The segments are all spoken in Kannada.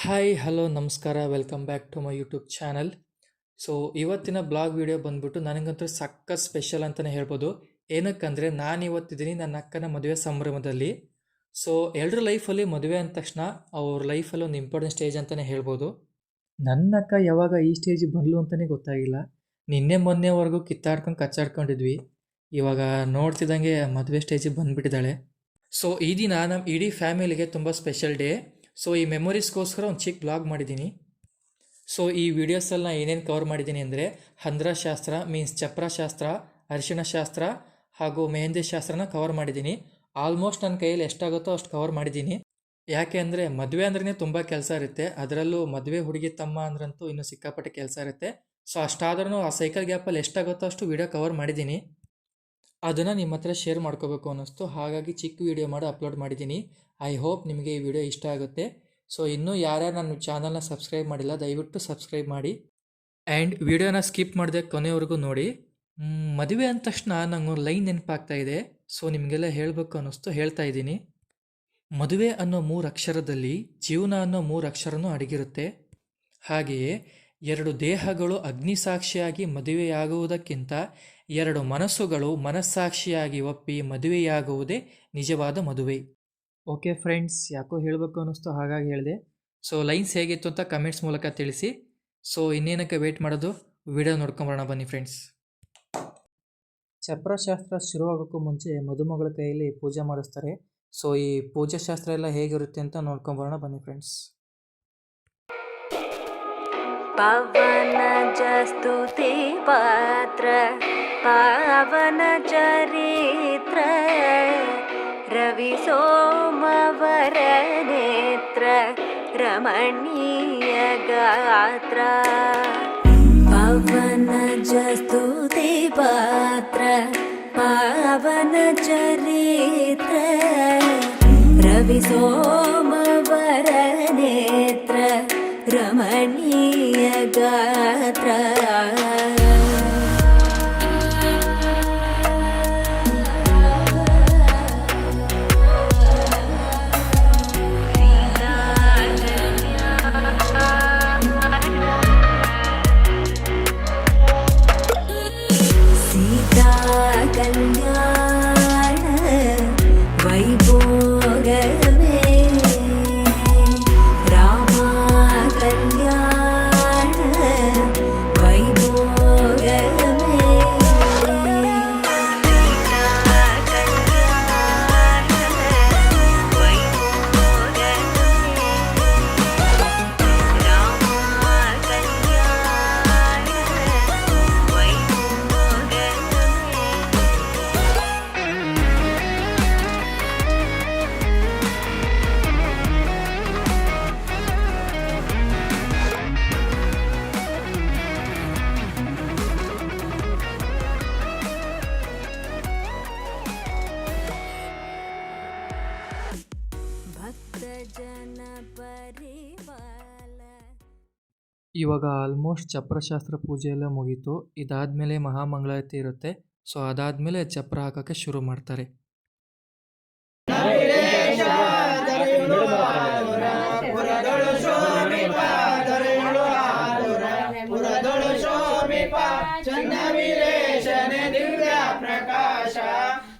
ಹಾಯ್ ಹಲೋ ನಮಸ್ಕಾರ. Welcome back to my YouTube channel so ಇವತ್ತಿನ ಬ್ಲಾಗ್ ವಿಡಿಯೋ ಬಂದ್ಬಿಟ್ಟು ನನಗಂತೂ ಸಕ್ಕ ಸ್ಪೆಷಲ್ ಅಂತಲೇ ಹೇಳ್ಬೋದು. ಏನಕ್ಕಂದರೆ ನಾನು ಇವತ್ತಿದ್ದೀನಿ ನನ್ನ ಅಕ್ಕನ ಮದುವೆ ಸಂಭ್ರಮದಲ್ಲಿ. ಸೊ ಎಲ್ಲರ ಲೈಫಲ್ಲಿ ಮದುವೆ ಅಂದ ತಕ್ಷಣ ಅವ್ರ ಲೈಫಲ್ಲಿ ಒಂದು ಇಂಪಾರ್ಟೆಂಟ್ ಸ್ಟೇಜ್ ಅಂತಲೇ ಹೇಳ್ಬೋದು. ನನ್ನ ಅಕ್ಕ ಯಾವಾಗ ಈ ಸ್ಟೇಜ್ ಬಂದ್ಲು ಅಂತಲೇ ಗೊತ್ತಾಗಿಲ್ಲ. ನಿನ್ನೆ ಮೊನ್ನೆವರೆಗೂ ಕಿತ್ತಾಡ್ಕೊಂಡು ಕಚ್ಚಾಡ್ಕೊಂಡಿದ್ವಿ. ಇವಾಗ ನೋಡ್ತಿದ್ದಂಗೆ ಮದುವೆ ಸ್ಟೇಜಿಗೆ ಬಂದುಬಿಟ್ಟಿದ್ದಾಳೆ. ಸೊ ಈ ದಿನ ನಮ್ಮ ಇಡೀ ಫ್ಯಾಮಿಲಿಗೆ ತುಂಬ ಸ್ಪೆಷಲ್ ಡೇ ಸೊ ಈ ಮೆಮೊರೀಸ್ಗೋಸ್ಕರ ಒಂದು ಚಿಕ್ಕ ಬ್ಲಾಗ್ ಮಾಡಿದ್ದೀನಿ ಸೊ ಈ ವಿಡಿಯೋಸಲ್ಲಿ ನಾನು ಏನೇನು ಕವರ್ ಮಾಡಿದ್ದೀನಿ ಅಂದರೆ ಹಂದ್ರ ಶಾಸ್ತ್ರ ಮೀನ್ಸ್ ಚಪ್ರ ಶಾಸ್ತ್ರ, ಅರಿಶಿಣ ಶಾಸ್ತ್ರ ಹಾಗೂ ಮೆಹಂದಿ ಶಾಸ್ತ್ರನ ಕವರ್ ಮಾಡಿದ್ದೀನಿ ಆಲ್ಮೋಸ್ಟ್ ನನ್ನ ಕೈಯಲ್ಲಿ ಎಷ್ಟಾಗುತ್ತೋ ಅಷ್ಟು ಕವರ್ ಮಾಡಿದ್ದೀನಿ ಯಾಕೆ ಅಂದರೆ ಮದುವೆ ಅಂದ್ರೇ ತುಂಬ ಕೆಲಸ ಇರುತ್ತೆ. ಅದರಲ್ಲೂ ಮದುವೆ ಹುಡುಗಿ ತಮ್ಮ ಅಂದ್ರಂತೂ ಇನ್ನೂ ಸಿಕ್ಕಾಪಟ್ಟೆ ಕೆಲಸ ಇರುತ್ತೆ. ಸೊ ಅಷ್ಟಾದ್ರೂ ಆ ಸೈಕಲ್ ಗ್ಯಾಪಲ್ಲಿ ಎಷ್ಟಾಗುತ್ತೋ ಅಷ್ಟು ವಿಡಿಯೋ ಕವರ್ ಮಾಡಿದ್ದೀನಿ ಅದನ್ನು ನಿಮ್ಮ ಹತ್ರ ಶೇರ್ ಮಾಡ್ಕೋಬೇಕು ಅನ್ನಿಸ್ತು. ಹಾಗಾಗಿ ಚಿಕ್ಕ ವೀಡಿಯೋ ಮಾಡಿ ಅಪ್ಲೋಡ್ ಮಾಡಿದ್ದೀನಿ. ಐ ಹೋಪ್ ನಿಮಗೆ ಈ ವಿಡಿಯೋ ಇಷ್ಟ ಆಗುತ್ತೆ. ಸೊ ಇನ್ನೂ ಯಾರ್ಯಾರು ನನ್ನ ಚಾನಲ್ನ ಸಬ್ಸ್ಕ್ರೈಬ್ ಮಾಡಿಲ್ಲ, ದಯವಿಟ್ಟು ಸಬ್ಸ್ಕ್ರೈಬ್ ಮಾಡಿ. ಆ್ಯಂಡ್ ವಿಡಿಯೋನ ಸ್ಕಿಪ್ ಮಾಡಿದೆ ಕೊನೆವರೆಗೂ ನೋಡಿ. ಮದುವೆ ಅಂದ ತಕ್ಷಣ ನಂಗೆ ಲೈನ್ ನೆನಪಾಗ್ತಾ ಇದೆ. ಸೊ ನಿಮಗೆಲ್ಲ ಹೇಳಬೇಕು ಅನ್ನಿಸ್ತು, ಹೇಳ್ತಾ ಇದ್ದೀನಿ. ಮದುವೆ ಅನ್ನೋ ಮೂರು ಅಕ್ಷರದಲ್ಲಿ ಜೀವನ ಅನ್ನೋ ಮೂರು ಅಕ್ಷರನೂ ಅಡಗಿರುತ್ತೆ. ಹಾಗೆಯೇ ಎರಡು ದೇಹಗಳು ಅಗ್ನಿಸಾಕ್ಷಿಯಾಗಿ ಮದುವೆಯಾಗುವುದಕ್ಕಿಂತ ಎರಡು ಮನಸ್ಸುಗಳು ಮನಸ್ಸಾಕ್ಷಿಯಾಗಿ ಒಪ್ಪಿ ಮದುವೆಯಾಗುವುದೇ ನಿಜವಾದ ಮದುವೆ. ಓಕೆ ಫ್ರೆಂಡ್ಸ್ ಯಾಕೋ ಹೇಳಬೇಕು ಅನ್ನಿಸ್ತು ಹಾಗಾಗಿ ಹೇಳಿದೆ. ಸೊ ಲೈನ್ಸ್ ಹೇಗಿತ್ತು ಅಂತ ಕಮೆಂಟ್ಸ್ ಮೂಲಕ ತಿಳಿಸಿ. ಸೊ ಇನ್ನೇನಕ್ಕೆ ವೆಯ್ಟ್ ಮಾಡೋದು? ವಿಡಿಯೋ ನೋಡ್ಕೊಂಬರೋಣ ಬನ್ನಿ ಫ್ರೆಂಡ್ಸ್ ಚಪ್ರಶಾಸ್ತ್ರ ಶುರುವಾಗೋಕ್ಕೂ ಮುಂಚೆ ಮದುಮಗಳ ಕೈಯಲ್ಲಿ ಪೂಜೆ ಮಾಡಿಸ್ತಾರೆ. ಸೊ ಈ ಪೂಜಾ ಶಾಸ್ತ್ರ ಎಲ್ಲ ಹೇಗಿರುತ್ತೆ ಅಂತ ನೋಡ್ಕೊಂಬರೋಣ ಬನ್ನಿ ಫ್ರೆಂಡ್ಸ್ ಪವನ ಜಸ್ತುತಿ ಪಾತ್ರ. पावनचरित्र रविसोमवरनेत्र रमणीयगात्र पवनजस्तुति पात्र पावनचरित्र रविसोमवरनेत्र रमणीयगात्र ಇವಾಗ ಆಲ್ಮೋಸ್ಟ್ ಚಪ್ರಶಾಸ್ತ್ರ ಪೂಜೆ ಎಲ್ಲ ಮುಗೀತು. ಇದಾದಮೇಲೆ ಮಹಾಮಂಗಳಾರತಿ ಇರುತ್ತೆ. ಸೊ ಅದಾದಮೇಲೆ ಚಪ್ರ ಹಾಕೋಕ್ಕೆ ಶುರು ಮಾಡ್ತಾರೆ.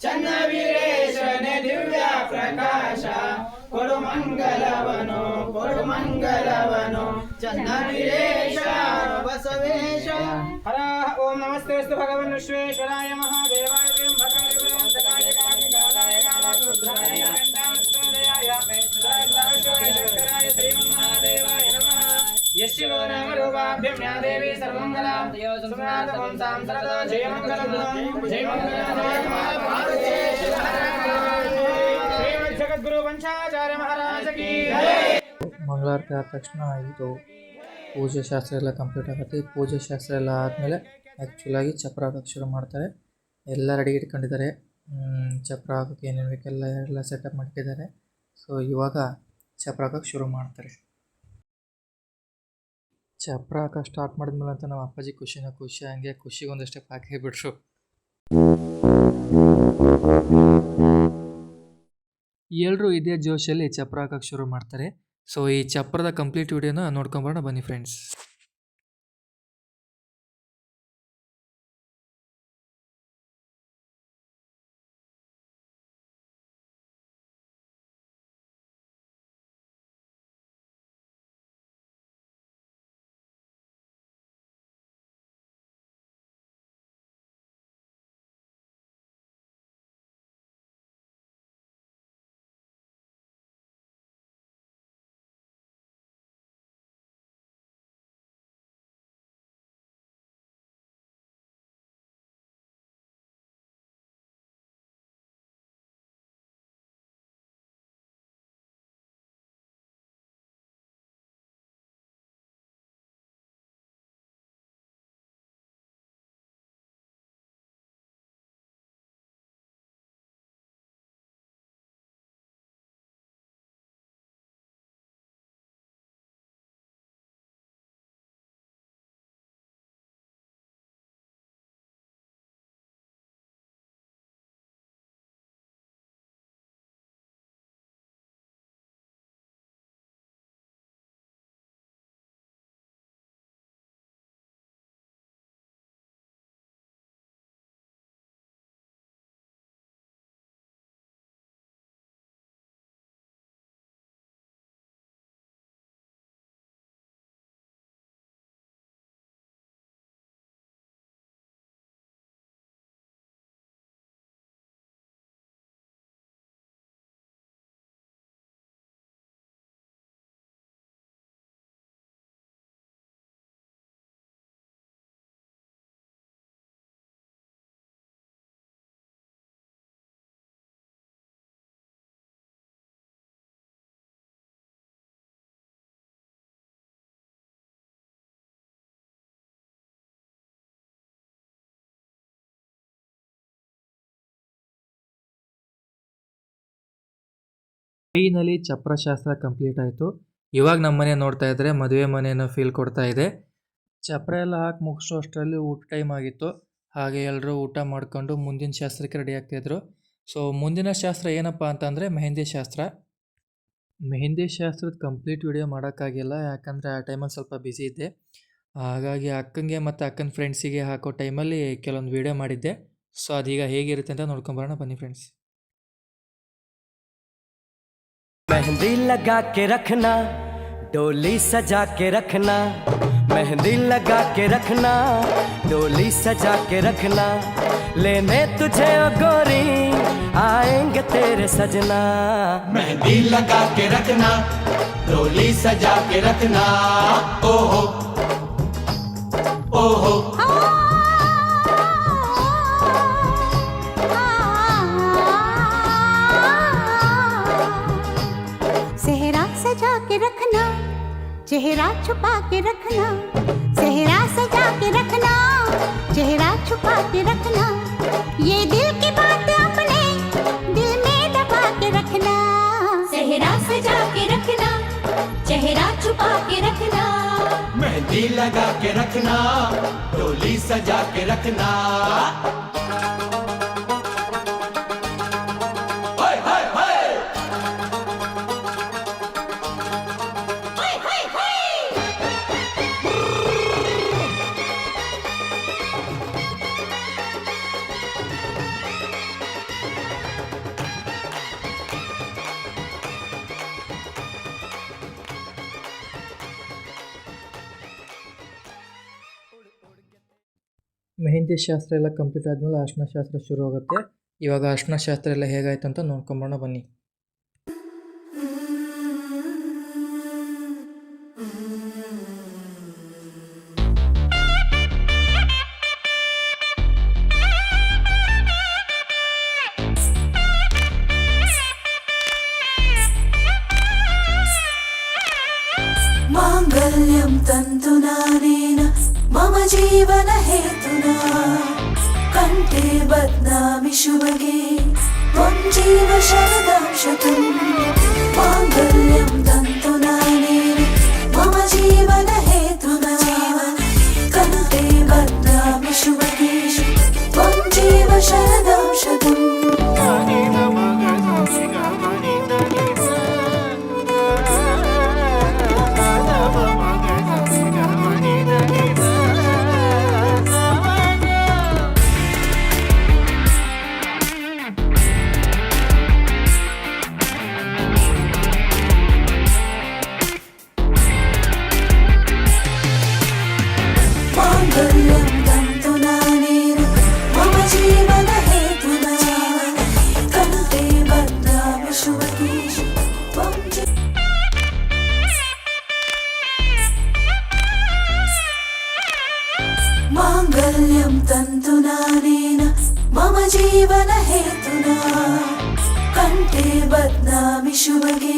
ಚನ್ನ ದಿವ್ಯ ಪ್ರಕಾಶ. ಕೊಡು ಮಂಗಲವನು मङ्गलवनो। चन्दनिलेश बसवेश। हराः ॐ नमस्ते अस्तु भगवन् विश्वेश्वराय महादेवाय यशिवो नाम। रूपाभ्यं या देवी सर्वमङ्गलां सुमनाथवंसां सरदा जयमङ्गलं जयमङ्गलं श्रीमद्जगद्गुरु वंशाचार्य महाराज की ಮಂಗಳಾರತಿ ಆದ ತಕ್ಷಣ ಇದು ಪೂಜೆ ಶಾಸ್ತ್ರ ಎಲ್ಲ ಕಂಪ್ಲೀಟ್ ಆಗುತ್ತೆ. ಪೂಜೆ ಶಾಸ್ತ್ರ ಎಲ್ಲ ಆದಮೇಲೆ ಆ್ಯಕ್ಚುಲಾಗಿ ಚಪ್ರ ಹಾಕೋಕ್ಕೆ ಶುರು ಮಾಡ್ತಾರೆ. ಎಲ್ಲ ರೆಡಿ ಇಟ್ಕೊಂಡಿದ್ದಾರೆ. ಚಪ್ರ ಹಾಕೋಕ್ಕೆ ಏನೇನು ಬೇಕೆಲ್ಲ ಎಲ್ಲ ಸೆಟಪ್ ಮಾಡ್ತಿದ್ದಾರೆ. ಸೊ ಇವಾಗ ಚಪ್ರ ಹಾಕೋಕ್ಕೆ ಶುರು ಮಾಡ್ತಾರೆ. ಚಪ್ರ ಹಾಕೋಕೆ ಸ್ಟಾರ್ಟ್ ಮಾಡಿದ್ಮೇಲೆ ಅಂತ ನಮ್ಮ ಅಪ್ಪಾಜಿ ಖುಷಿನ ಖುಷಿ, ಹಂಗೆ ಖುಷಿಗೆ ಒಂದಷ್ಟೇ ಹಾಕಿ ಬಿಟ್ರು ಎಲ್ಲರೂ ಇದೇ ಜೋಶಲ್ಲಿ ಚಪ್ರ ಹಾಕೋಕ್ಕೆ ಶುರು ಮಾಡ್ತಾರೆ. ಸೊ ಈ ಚಪ್ರದ ಕಂಪ್ಲೀಟ್ ವಿಡಿಯೋನ ನೋಡ್ಕೊಂಬರೋಣ ಬನ್ನಿ ಫ್ರೆಂಡ್ಸ್ ಫೈನಲಿ ಚಪ್ರಶಾಸ್ತ್ರ ಕಂಪ್ಲೀಟ್ ಆಯಿತು. ಇವಾಗ ನಮ್ಮ ಮನೆ ನೋಡ್ತಾ ಇದ್ದರೆ ಮದುವೆ ಮನೆಯನ್ನು ಫೀಲ್ ಕೊಡ್ತಾ ಇದೆ. ಚಪ್ರ ಎಲ್ಲ ಹಾಕಿ ಮುಗಿಸೋ ಅಷ್ಟರಲ್ಲಿ ಊಟ ಟೈಮ್ ಆಗಿತ್ತು. ಹಾಗೆ ಎಲ್ಲರೂ ಊಟ ಮಾಡಿಕೊಂಡು ಮುಂದಿನ ಶಾಸ್ತ್ರಕ್ಕೆ ರೆಡಿ ಆಗ್ತಾಯಿದ್ರು ಸೊ ಮುಂದಿನ ಶಾಸ್ತ್ರ ಏನಪ್ಪ ಅಂತಂದರೆ ಮೆಹಂದಿ ಶಾಸ್ತ್ರ. ಮೆಹಂದಿ ಶಾಸ್ತ್ರದ ಕಂಪ್ಲೀಟ್ ವಿಡಿಯೋ ಮಾಡೋಕ್ಕಾಗಿಲ್ಲ, ಯಾಕಂದರೆ ಆ ಟೈಮಲ್ಲಿ ಸ್ವಲ್ಪ ಬ್ಯುಸಿ ಇದ್ದೆ. ಹಾಗಾಗಿ ಅಕ್ಕಂಗೆ ಮತ್ತು ಅಕ್ಕನ ಫ್ರೆಂಡ್ಸಿಗೆ ಹಾಕೋ ಟೈಮಲ್ಲಿ ಕೆಲವೊಂದು ವಿಡಿಯೋ ಮಾಡಿದ್ದೆ. ಸೊ ಅದೀಗ ಹೇಗಿರುತ್ತೆ ಅಂತ ನೋಡ್ಕೊಂಬರೋಣ ಬನ್ನಿ ಫ್ರೆಂಡ್ಸ್ मेहंदी लगा के रखना, डोली सजा के रखना, मेहंदी लगा के रखना, डोली सजा के रखना, लेने तुझे गोरी, आएँगे तेरे सजना। मेहंदी लगा के रखना, डोली सजा के रखना, ओहो ओहो। चेहरा छुपा के रखना सेहरा सजा के रखना चेहरा छुपा के रखना ये दिल की बात अपने दिल में दबा के रखना। सेहरा सजा के रखना चेहरा छुपा के रखना। मेहंदी लगा के रखना डोली सजा के रखना। ಶಾಸ್ತ್ರ ಎಲ್ಲ ಕಂಪ್ಲೀಟ್ ಆದಮೇಲೆ ಅರ್ಶಿನ ಶಾಸ್ತ್ರ ಶುರು ಆಗುತ್ತೆ ಇವಾಗ ಅರ್ಶಿನ ಶಾಸ್ತ್ರ ಎಲ್ಲ ಹೇಗಾಯ್ತು ಅಂತ ನೋಡ್ಕೊಂಬೋಣ ಬನ್ನಿ.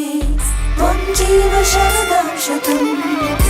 शुभगे त्वं जीव शरदां शतम्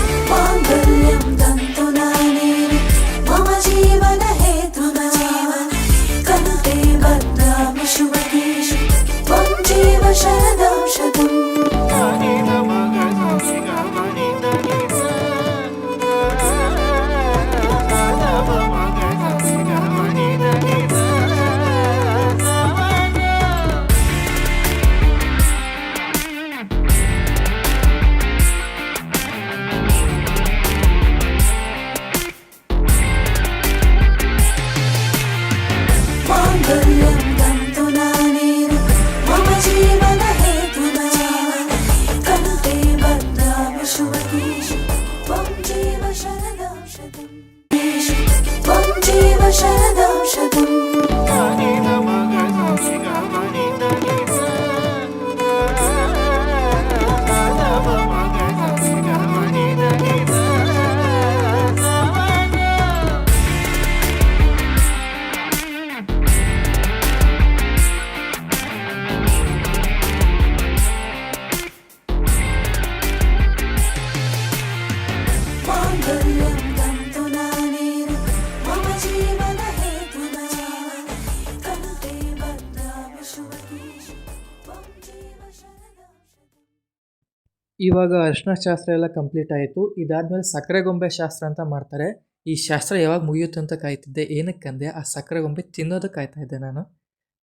ಇವಾಗ ಅರಿಶಿನ ಶಾಸ್ತ್ರ ಎಲ್ಲ ಕಂಪ್ಲೀಟ್ ಆಯಿತು. ಇದಾದಮೇಲೆ ಸಕ್ಕರೆ ಗೊಂಬೆ ಶಾಸ್ತ್ರ ಅಂತ ಮಾಡ್ತಾರೆ. ಈ ಶಾಸ್ತ್ರ ಯಾವಾಗ ಮುಗಿಯುತ್ತೆ ಅಂತ ಕಾಯ್ತಿದ್ದೆ. ಏನಕ್ಕಂದೆ ಆ ಸಕ್ಕರೆ ಗೊಂಬೆ ತಿನ್ನೋದಕ್ಕೆ ಕಾಯ್ತಾ ಇದ್ದೆ ನಾನು.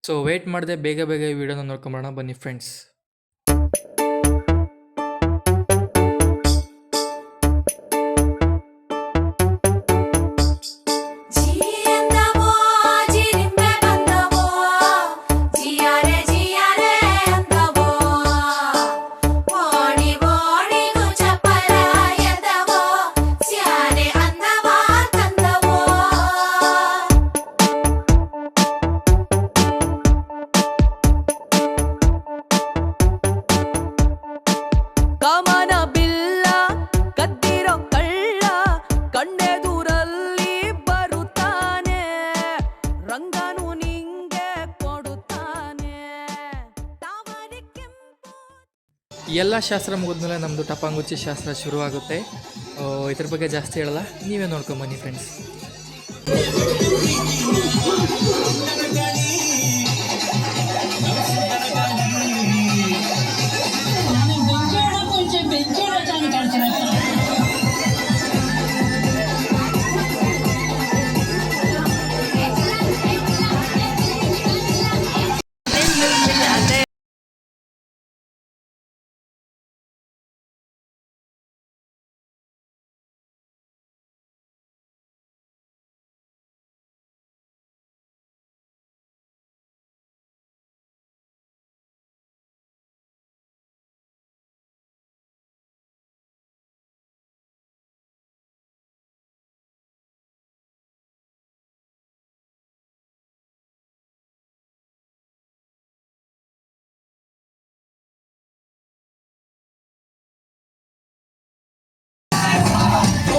ಸೊ ವೆಯ್ಟ್ ಮಾಡಿದೆ. ಬೇಗ ಬೇಗ ಈ ವಿಡಿಯೋನ ನೋಡ್ಕೊಂಬರೋಣ. ಬನ್ನಿ ಫ್ರೆಂಡ್ಸ್ ಎಲ್ಲ ಶಾಸ್ತ್ರ ಮುಗಿದ್ಮೇಲೆ ನಮ್ಮದು ಟಪಾಂಗುಚ್ಚಿ ಶಾಸ್ತ್ರ ಶುರುವಾಗುತ್ತೆ. ಇದ್ರ ಬಗ್ಗೆ ಜಾಸ್ತಿ ಹೇಳಲ್ಲ ನೀವೇ ನೋಡ್ಕೊಂಬನ್ನಿ ಫ್ರೆಂಡ್ಸ್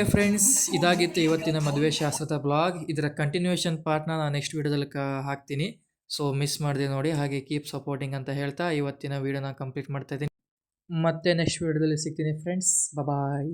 ಓಕೆ ಫ್ರೆಂಡ್ಸ್, ಇದಾಗಿತ್ತು ಇವತ್ತಿನ ಮದುವೆ ಶಾಸ್ತ್ರದ ಬ್ಲಾಗ್. ಇದರ ಕಂಟಿನ್ಯೂಷನ್ ಪಾರ್ಟ್ನ ನಾನು ನೆಕ್ಸ್ಟ್ ವೀಡಿಯೋದಲ್ಲಿ ಹಾಕ್ತೀನಿ. ಸೊ ಮಿಸ್ ಮಾಡಿದೆ ನೋಡಿ, ಹಾಗೆ ಕೀಪ್ ಸಪೋರ್ಟಿಂಗ್ ಅಂತ ಹೇಳ್ತಾ ಇವತ್ತಿನ ವೀಡಿಯೋನ ಕಂಪ್ಲೀಟ್ ಮಾಡ್ತಾ ಇದ್ದೀನಿ. ಮತ್ತೆ ನೆಕ್ಸ್ಟ್ ವೀಡಿಯೋದಲ್ಲಿ ಸಿಗ್ತೀನಿ ಫ್ರೆಂಡ್ಸ್ ಬಾಯ್